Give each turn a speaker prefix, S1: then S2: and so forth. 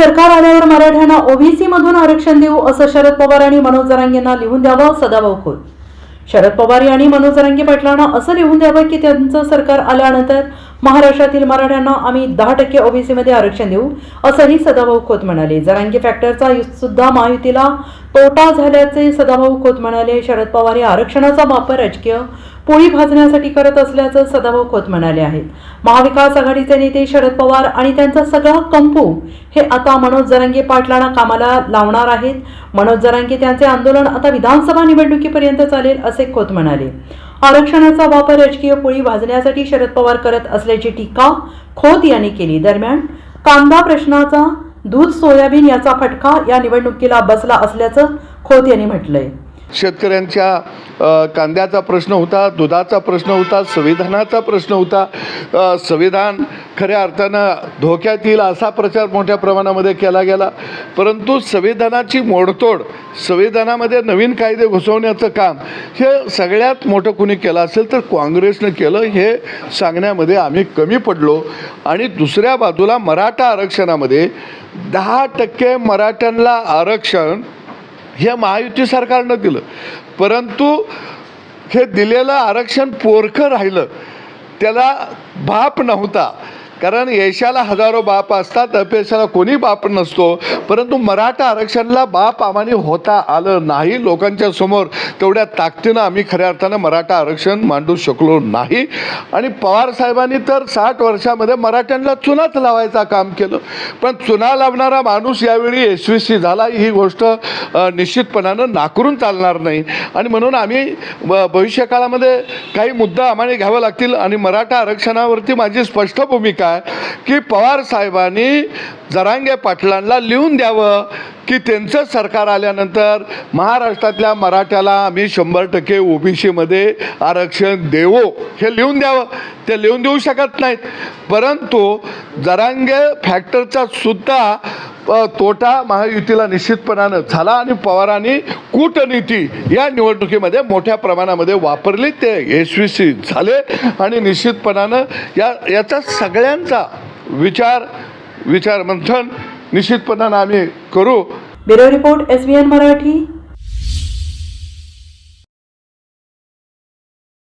S1: सरकार आल्यावर मराठ्यांना ओबीसी मधून आरक्षण देऊ असं शरद पवार आणि मनोज जरांगे यांना लिहून द्यावं सदाभाऊ खोत. शरद पवार यांनी मनोज जरांगे पाटलांना असं लिहून द्यावं की त्यांचं सरकार आल्यानंतर महाराष्ट्रातील मराठ्यांना आम्ही दहा टक्के ओबीसीमध्ये आरक्षण देऊ असंही सदाभाऊ खोत म्हणाले. जरांगी फॅक्टरचा यु- सुद्धा महायुतीला तोटा झाल्याचे सदाभाऊ खोत म्हणाले. शरद पवार हे आरक्षणाचा वापर राजकीय पोळी भाजण्यासाठी करत असल्याचं सदाभाऊ खोत म्हणाले आहेत. महाविकास आघाडीचे नेते शरद पवार आणि त्यांचा सगळा कंपू हे आता मनोज जरांगे पाटलांना कामाला लावणार आहेत. मनोज जरांगे त्यांचे आंदोलन आता विधानसभा निवडणुकीपर्यंत चालेल असे खोत म्हणाले. आरक्षणाचा वापर राजकीय पोळी भाजण्यासाठी शरद पवार करत असल्याची टीका खोत यांनी केली. दरम्यान कांदा प्रश्नाचा दूध सोयाबीन याचा फटका या निवडणुकीला बसला असल्याचं खोत यांनी म्हटलंय.
S2: शेतकऱ्यांच्या कांद्याचा प्रश्न होता दुधाचा प्रश्न होता संविधानाचा प्रश्न होता. संविधान खऱ्या अर्थानं धोक्यात येईल असा प्रचार मोठ्या प्रमाणामध्ये केला गेला. परंतु संविधानाची मोडतोड संविधानामध्ये नवीन कायदे घुसवण्याचं काम हे सगळ्यात मोठं कुणी केलं असेल तर काँग्रेसनं केलं हे सांगण्यामध्ये आम्ही कमी पडलो. आणि दुसऱ्या बाजूला मराठा आरक्षणामध्ये दहा टक्के मराठ्यांना आरक्षण हे महायुती सरकारनं दिलं. परंतु हे दिलेलं आरक्षण पोरखं राहिलं. त्याला भाप नव्हता. कारण यशाला हजारो बाप असतात अपयशाला कोणी बाप नसतो. परंतु मराठा आरक्षणाला बाप आम्हाने होता आलं नाही लोकांच्या समोर तेवढ्या ताकदीनं आम्ही खऱ्या अर्थानं मराठा आरक्षण मांडू शकलो नाही. आणि पवार साहेबांनी तर साठ वर्षामध्ये मराठ्यांना चुनाच लावायचा काम केलं. पण चुना लावणारा माणूस यावेळी यशस्वी झाला ही गोष्ट निश्चितपणानं नाकरून चालणार नाही. आणि म्हणून आम्ही ब- भविष्यकाळामध्ये काही मुद्दा आम्हाला घ्यावे लागतील आणि मराठा आरक्षणावरती माझी स्पष्ट भूमिका आहे की पवार साहेबांनी जरांगे पाटलांना लिहून द्यावं की त्यांचं सरकार आल्यानंतर महाराष्ट्रातल्या मराठ्याला आम्ही शंभर टक्के ओबीसीमध्ये आरक्षण देवो हे लिहून द्यावं. ते लिहून देऊ शकत नाहीत. परंतु जरांगे फॅक्टरचा सुद्धा तोटा महायुतीला निश्चितपणानं झाला आणि पवारांनी कूटनीती या निवडणुकीमध्ये मोठ्या प्रमाणामध्ये वापरली. ते यशस्वी झाले आणि निश्चितपणानं या याचा सगळ्यांचा विचार विचार मंथन निश्चितपणानं आम्ही करू.
S1: Bureau report S Marathi.